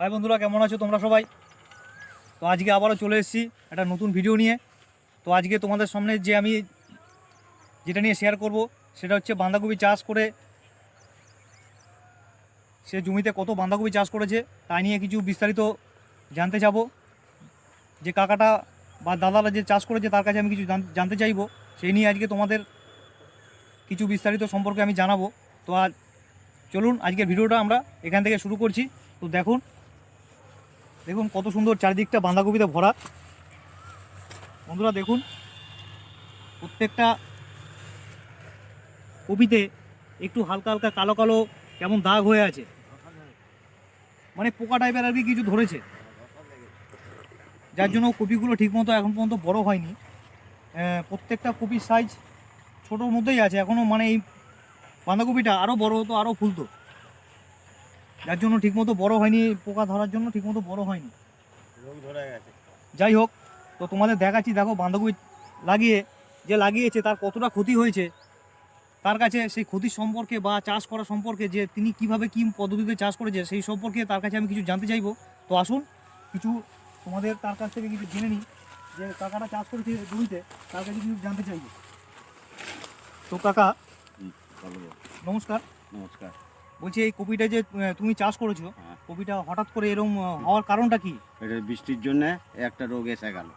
High বন্ধুরা, কেমন আছো তোমরা সবাই? তো আজকে আবারও চলে এসেছি একটা নতুন ভিডিও নিয়ে। তো আজকে তোমাদের সামনে যে আমি যেটা নিয়ে শেয়ার করব, সেটা হচ্ছে বাঁধাকপি চাষ করে সে জমিতে কত বাঁধাকপি চাষ করেছে তাই নিয়ে কিছু বিস্তারিত জানতে যাব যে কাকাটা বা দাদারা যে চাষ করেছে, তার কাছে আমি কিছু জানতে চাইব। সেই নিয়ে আজকে তোমাদের কিছু বিস্তারিত সম্পর্কে আমি জানাব। তো আর চলুন, আজকের ভিডিওটা আমরা এখান থেকে শুরু করছি। তো দেখুন দেখুন কত সুন্দর চারিদিকটা বাঁধাকপিতে ভরা। বন্ধুরা দেখুন, প্রত্যেকটা কপিতে একটু হালকা হালকা কালো কালো কেমন দাগ হয়ে আছে। মানে পোকা টাইপের আর কি কিছু ধরেছে। যার জন্য কপিগুলো ঠিকমতো এখন পর্যন্ত বড় হয়নি। প্রত্যেকটা কপির সাইজ ছোটোর মধ্যেই আছে। এখনও মানে এই বাঁধাকপিটা আরও বড় হতো আরও ফুলতো। যার জন্য ঠিকমতো বড় হয়নি পোকা ধরার জন্য ঠিকমতো বড় হয়নি। রোগ ধরে গেছে যাই হোক তো তোমাদের দেখাচ্ছি দেখো বাঁধাকপি লাগিয়ে যে লাগিয়েছে তার কতটা ক্ষতি হয়েছে তার কাছে সেই ক্ষতির সম্পর্কে বা চাষ করা সম্পর্কে যে তিনি কীভাবে কি পদ্ধতিতে চাষ করেছে সেই সম্পর্কে তার কাছে আমি কিছু জানতে চাইব। তো আসুন কিছু তোমাদের তার কাছ থেকে কিছু জেনে নিই যে কাকাটা চাষ করেছে জমিতে তার কাছে কিছু জানতে চাইব। তো কাকা নমস্কার। নমস্কার। বলছি এই কপিটা যে তুমি চাষ করেছ হ্যাঁ। কপিটা হঠাৎ করে এরকম হওয়ার কারণটা কি? এটা বৃষ্টির জন্য একটা রোগ এসে গেল।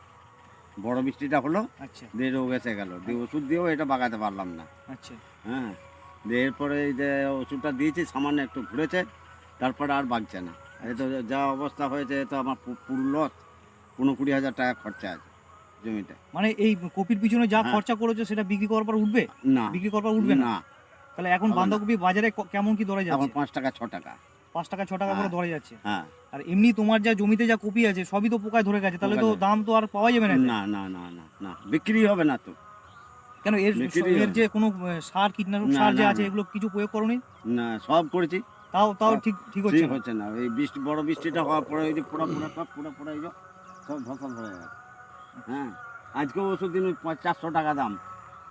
বড় বৃষ্টিটা হলো আচ্ছা। দিয়ে রোগ এসে গেল। দিয়ে ওষুধ দিয়েও এটা বাগাতে পারলাম না। আচ্ছা। হ্যাঁ। দিয়ে এরপরে এই যে ওষুধটা দিয়েছি সামান্য একটু ঘুরেছে তারপরে আর বাগছে না। এই তো যা অবস্থা হয়েছে এ তো আমার পুরো লস পনেরো কুড়ি হাজার টাকা খরচা আছে জমিতে। মানে এই কপির পিছনে যা হ্যাঁ। খরচা করেছ সেটা বিক্রি করার পর উঠবে? না। বিক্রি করার পর উঠবে না। তাহলে এখন বাঁধাকপি বাজারে কেমন কি দরে এখন যাচ্ছে? পাঁচ টাকা ছ টাকা। পাঁচ টাকা ছ টাকা করে হ্যাঁ। দরে যাচ্ছে। হ্যাঁ। আর এমনি তোমার যা জমিতে যা কপি আছে সবই তো পোকায় ধরে গেছে তাহলে তো দাম তো আর পাওয়া যাবে না না না না না না বিক্রি হবে না তো। কেন এর এর যে কোনো সার কীটনাশক সার যে আছে এগুলো কিছু প্রয়োগ করনি? না সব করেছি। তাও তাও ঠিক ঠিক হচ্ছে। হচ্ছে না। এই বৃষ্টি বড় বৃষ্টিটা হওয়ার পরে এই যে পোড়া পোড়া সব পোড়া পোড়া এই সব ফসল হয়ে গেছে। হ্যাঁ আজকে ওষুধ দিন চারশো টাকা দাম।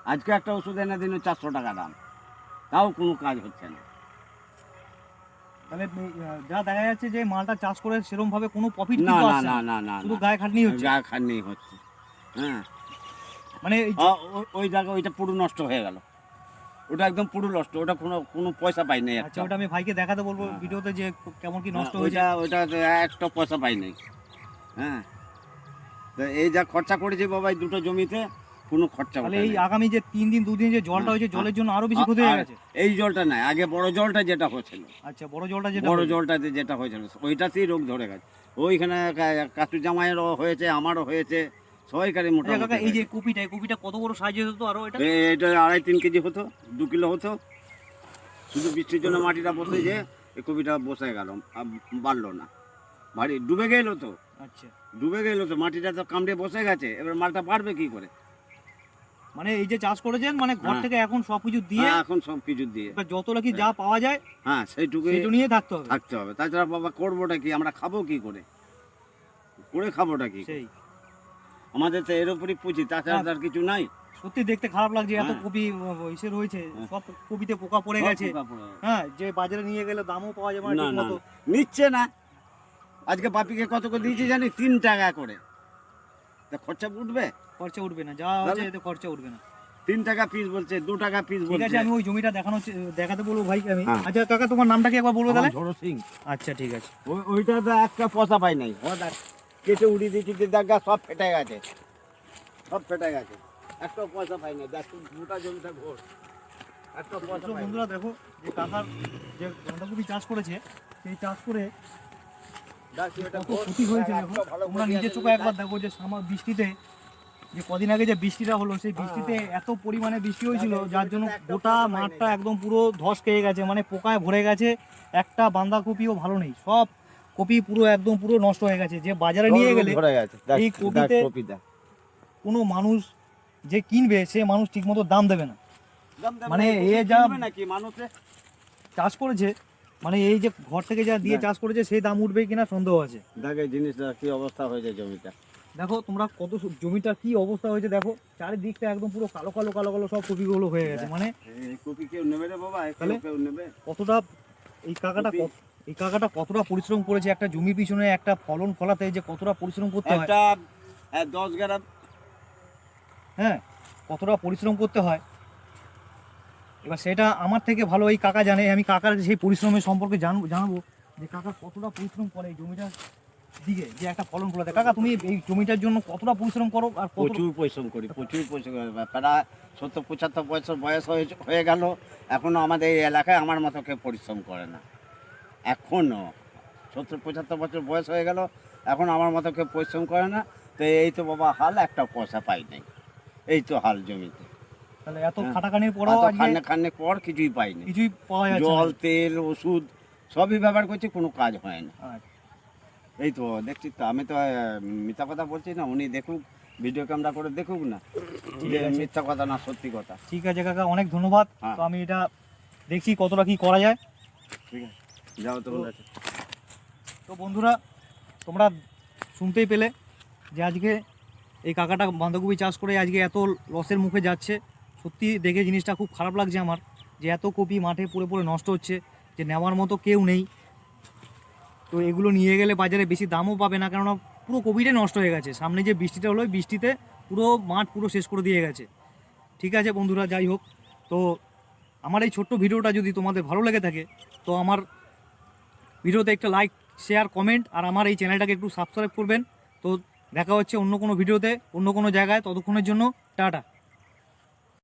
আজকে একটা ওষুধ এনে দিন চারশো টাকা দাম। তাও কোনো কাজ হচ্ছে না। তাহলে যা দেখা যাচ্ছে যে মালটা চাষ করে সেরকম ভাবে কোনো প্রফিট না না না না। না শুধু গায়ে খাটনি হচ্ছে। গা খানি হচ্ছে। হ্যাঁ। মানে ওই জায়গা ওইটা পুরো নষ্ট হয়ে গেল। ওটা একদম পুরো নষ্ট। ওটা কোনো কোনো পয়সা পাই নাই আচ্ছা ওটা আমি ভাইকে দেখাতে বলব হ্যাঁ, ভিডিওতে যে কেমন কি নষ্ট হ্যাঁ, হয়েছে। ওইটা একটা পয়সা পাই নাই। হ্যাঁ। তো এই যা খরচা করেছি বাবা এই দুটো জমিতে কোনো খরচা তাহলে এই আগামী যে তিন দিন দুদিন যে জলটা হ্যাঁ, হয়েছে জলের জন্য আরও বেশি ক্ষতি হয়ে গেছে? এই জলটা নাই আগে বড় জলটা যেটা হয়েছিল। আচ্ছা বড় জলটা যেটা বড়। জলটাতে যেটা হয়েছিল ওইটাতেই রোগ ধরে গেছে। ওইখানে কাচু জামাইয়েরও হয়েছে আমারও হয়েছে সবাইকারই আচ্ছা মোটামুটি কাকা এই যে। কপিটা এই কপিটা কত বড় সাইজ হতো আরও এটা? এটা আড়াই তিন কেজি হতো দু কিলো হতো। শুধু বৃষ্টির জন্য মাটিটা বসে যে এই কপিটা বসে গেল আর বাড়লো না। ভারী ডুবে গেল তো। আচ্ছা। ডুবে গেল তো মাটিটা তো কামড়ে বসে গেছে এবার মালটা বাড়বে কি করে? মানে এই যে চাষ করেছেন মানে ঘর হ্যাঁ। থেকে এখন সবকিছু দিয়ে হ্যাঁ, এখন সব কিছু দিয়ে যত নাকি যা পাওয়া যায় হ্যাঁ সেইটুকু সেটু নিয়ে থাকতে হবে। থাকতে হবে। তাছাড়া বাবা করবোটা কি? আমরা খাব কি করে? করে খাবোটা কি সেই। আমাদের তো এর উপরই পুঁজি তাছাড়া হ্যাঁ। তার কিছু নাই। সত্যি দেখতে খারাপ লাগছে এত। কপি ইসে রয়েছে। সব কপিতে পোকা পড়ে গেছে। হ্যাঁ যে বাজারে নিয়ে গেলে দামও পাওয়া যাবে না না, ঠিক না, মতো নিচ্ছে না। আজকে বাপিকে কত করে দিয়েছি জানি তিন টাকা করে। তা খরচা উঠবে? খরচা উঠবে না যা তাহলে? আছে এতে খরচা উঠবে না। তিন টাকা পিস বলছে দু টাকা পিস ঠিক বলছে। আছে আমি ওই জমিটা দেখানো দেখাতে বলব ভাই আমি। হ্যাঁ। আচ্ছা কাকা তোমার নামটা কি একবার বলব তাহলে? ঝড়ো সিং। আচ্ছা ঠিক আছে। ওই ওইটা তো একটা পয়সা পাই নাই। ও দেখ, কেটে উড়িয়ে দিয়েছি দেখা সব ফেটে গেছে। সব ফেটে গেছে। একটা পয়সা পাই নাই। দেখ জমিটা ঘোর। একটা পয়সা। বন্ধুরা দেখো যে কাকার যে বাঁধাকপি চাষ করেছে সেই চাষ করে ক্ষতি হয়েছে দেখো তোমরা নিজের চোখে একবার দেখো যে সামার বৃষ্টিতে যে কদিন আগে যে বৃষ্টিটা হলো সেই বৃষ্টিতে এত পরিমাণে বৃষ্টি হয়েছিল যার জন্য গোটা মাঠটা একদম পুরো ধস খেয়ে গেছে মানে পোকায় ভরে গেছে একটা বাঁধাকপিও ভালো নেই সব কপি পুরো একদম পুরো নষ্ট হয়ে গেছে যে বাজারে নিয়ে গেলে এই কপিতে- কোনো মানুষ যে কিনবে সে মানুষ ঠিকমতো দাম দেবে না। মানে এ যা- নাকি মানুষে চাষ করেছে মানে এই যে ঘর থেকে যা দিয়ে চাষ করেছে সেই দাম উঠবে কিনা সন্দেহ আছে। দেখ জিনিসটা কি অবস্থা হয়েছে জমিটা। দেখো তোমরা কত জমিটার কি অবস্থা হয়েছে দেখো। চারিদিকটা একদম পুরো কালো কালো কালো কালো সব কপিগুলো হয়ে গেছে মানে কপি কেউ নেবে রে বাবা তাহলে? কেউ নেবে। কতটা এই কাকাটা এই কাকাটা কতটা পরিশ্রম করেছে একটা জমির পিছনে একটা ফলন ফলাতে যে কতটা পরিশ্রম করতে হয়। একটা হ্যাঁ, দশ গ্রাম হ্যাঁ কতটা পরিশ্রম করতে হয়। এবার সেটা আমার থেকে ভালো এই কাকা জানে আমি কাকার সেই পরিশ্রমের সম্পর্কে জানব জানাব যে কাকা কতটা পরিশ্রম করে এই জমিটার দিকে যে একটা ফলন ফলাতে কাকা তুমি এই জমিটার জন্য কতটা পরিশ্রম করো আর প্রচুর পরিশ্রম করি প্রচুর পরিশ্রম করি। প্রায় সত্তর পঁচাত্তর বছর বয়স হয়ে হয়ে গেল। এখনও আমাদের এই এলাকায় আমার মতো কেউ পরিশ্রম করে না। এখনও সত্তর পঁচাত্তর বছর বয়স হয়ে গেল এখন আমার মতো কেউ পরিশ্রম করে না। তো এই তো বাবা হাল একটা পয়সা পাই নাই। এই তো হাল জমিতে। তাহলে এত হ্যাঁ। খাটাখানির খান্নে খান্নে পর কিছুই পাইনি কিছুই পাওয়া জল তেল ওষুধ সবই ব্যবহার করছি কোনো কাজ হয় না। আচ্ছা। এই তো দেখছি তো আমি তো মিথ্যা কথা বলছি না উনি দেখুক ভিডিও ক্যামেরা করে দেখুক না। মিথ্যা কথা না সত্যি কথা। ঠিক আছে কাকা অনেক ধন্যবাদ। হ্যাঁ। তো আমি এটা দেখছি কতটা কি করা যায়। ঠিক আছে যাও তোমরা তো বন্ধুরা তোমরা শুনতেই পেলে যে আজকে এই কাকাটা বাঁধাকপি চাষ করে আজকে এত লসের মুখে যাচ্ছে। সত্যি দেখে জিনিসটা খুব খারাপ লাগছে আমার যে এত কপি মাঠে পড়ে পড়ে নষ্ট হচ্ছে যে নেওয়ার মতো কেউ নেই। তো এগুলো নিয়ে গেলে বাজারে বেশি দামও পাবে না, কেননা পুরো কপিটাই নষ্ট হয়ে গেছে। সামনে যে বৃষ্টিটা হলো বৃষ্টিতে পুরো মাঠ পুরো শেষ করে দিয়ে গেছে। ঠিক আছে বন্ধুরা, যাই হোক। তো আমার এই ছোট্ট ভিডিওটা যদি তোমাদের ভালো লেগে থাকে, তো আমার ভিডিওতে একটা লাইক শেয়ার কমেন্ট আর আমার এই চ্যানেলটাকে একটু সাবস্ক্রাইব করবেন। তো দেখা হচ্ছে অন্য কোনো ভিডিওতে, অন্য কোনো জায়গায়, ততক্ষণের জন্য টাটা।